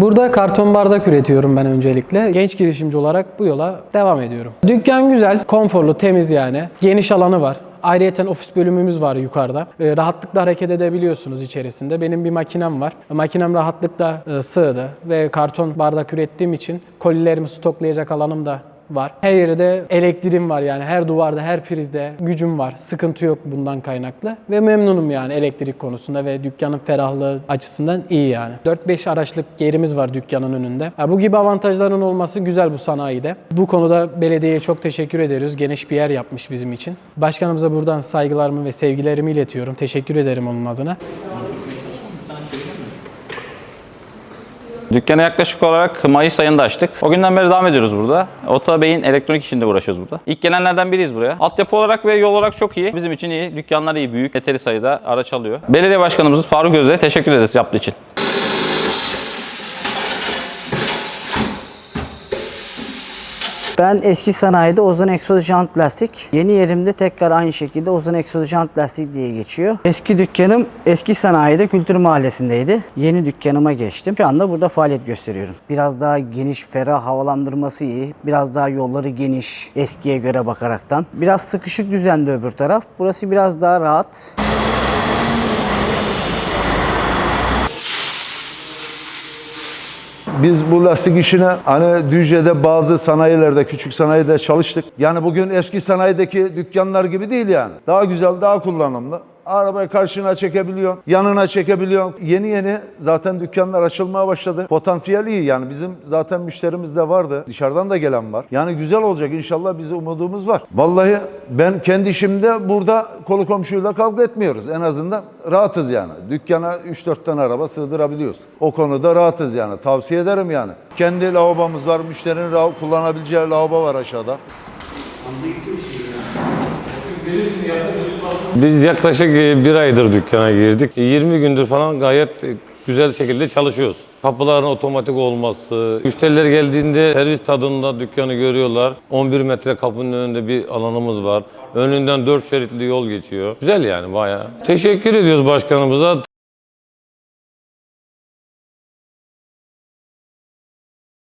Burada karton bardak üretiyorum ben öncelikle. Genç girişimci olarak bu yola devam ediyorum. Dükkan güzel, konforlu, temiz yani. Geniş alanı var. Ayrıyeten ofis bölümümüz var yukarıda. Ee, rahatlıkla hareket edebiliyorsunuz içerisinde. Benim bir makinem var. Makinem rahatlıkla e, sığdı ve karton bardak ürettiğim için kolilerimi stoklayacak alanım da var. Her yerde elektriğim var yani her duvarda, her prizde gücüm var. Sıkıntı yok bundan kaynaklı ve memnunum yani elektrik konusunda ve dükkanın ferahlığı açısından iyi yani. 4-5 araçlık yerimiz var dükkanın önünde. Ya bu gibi avantajların olması güzel bu sanayide. Bu konuda belediyeye çok teşekkür ediyoruz. Geniş bir yer yapmış bizim için. Başkanımıza buradan saygılarımı ve sevgilerimi iletiyorum. Teşekkür ederim onun adına. Dükkanı yaklaşık olarak Mayıs ayında açtık. O günden beri devam ediyoruz burada. Ota Bey'in elektronik işinde uğraşıyoruz burada. İlk gelenlerden biriyiz buraya. Altyapı olarak ve yol olarak çok iyi. Bizim için iyi. Dükkanlar iyi, büyük. Yeteri sayıda araç alıyor. Belediye Başkanımız Faruk Öz'e teşekkür ederiz yaptığı için. Ben eski sanayide Ozan Egzoz Jant Lastik. Yeni yerimde tekrar aynı şekilde Ozan Egzoz Jant Lastik diye geçiyor. Eski dükkanım eski sanayide Kültür Mahallesi'ndeydi. Yeni dükkanıma geçtim. Şu anda burada faaliyet gösteriyorum. Biraz daha geniş, ferah havalandırması iyi. Biraz daha yolları geniş eskiye göre bakaraktan. Biraz sıkışık düzende öbür taraf. Burası biraz daha rahat. Biz bu lastik işine hani Düzce'de bazı sanayilerde, küçük sanayide çalıştık. Yani bugün eski sanayideki dükkanlar gibi değil yani. Daha güzel, daha kullanımlı. Arabayı karşına çekebiliyorsun, yanına çekebiliyorsun. Yeni yeni zaten dükkanlar açılmaya başladı. Potansiyel iyi yani bizim zaten müşterimiz de vardı. Dışarıdan da gelen var. Yani güzel olacak inşallah bize umudumuz var. Vallahi ben kendi işimde burada kolu komşuyla kavga etmiyoruz. En azından rahatız yani. Dükkana 3-4 tane araba sığdırabiliyoruz. O konuda rahatız yani. Tavsiye ederim yani. Kendi lavabomuz var. Müşterinin kullanabileceği lavabo var aşağıda. Biz yaklaşık e, bir aydır dükkana girdik. E, 20 gündür falan gayet e, güzel şekilde çalışıyoruz. Kapıların otomatik olması, müşteriler geldiğinde servis tadında dükkanı görüyorlar. 11 metre kapının önünde bir alanımız var. Önünden 4 şeritli yol geçiyor. Güzel yani bayağı. Teşekkür ediyoruz başkanımıza.